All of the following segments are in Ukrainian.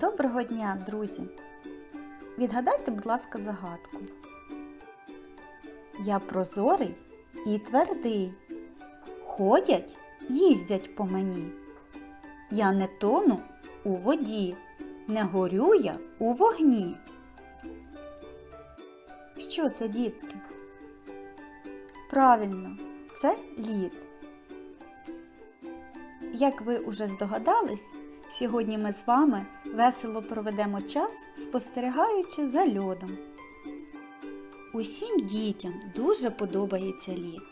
Доброго дня, друзі! Відгадайте, будь ласка, загадку. Я прозорий і твердий. Ходять, їздять по мені. Я не тону у воді, не горю я у вогні. Що це, дітки? Правильно, це лід. Як ви уже здогадались, сьогодні ми з вами весело проведемо час, спостерігаючи за льодом. Усім дітям дуже подобається лід,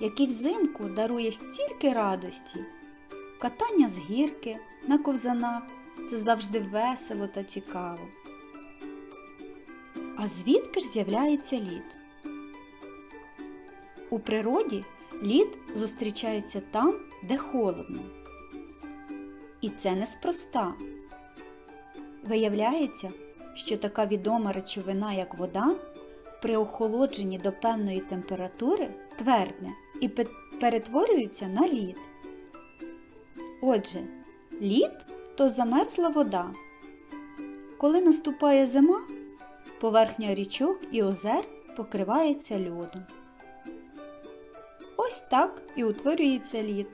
який взимку дарує стільки радості. Катання з гірки на ковзанах це завжди весело та цікаво. А звідки ж з'являється лід? У природі лід зустрічається там, де холодно. І це неспроста. Виявляється, що така відома речовина, як вода, при охолодженні до певної температури твердне і перетворюється на лід. Отже, лід то замерзла вода. Коли наступає зима, поверхня річок і озер покривається льодом. Ось так і утворюється лід.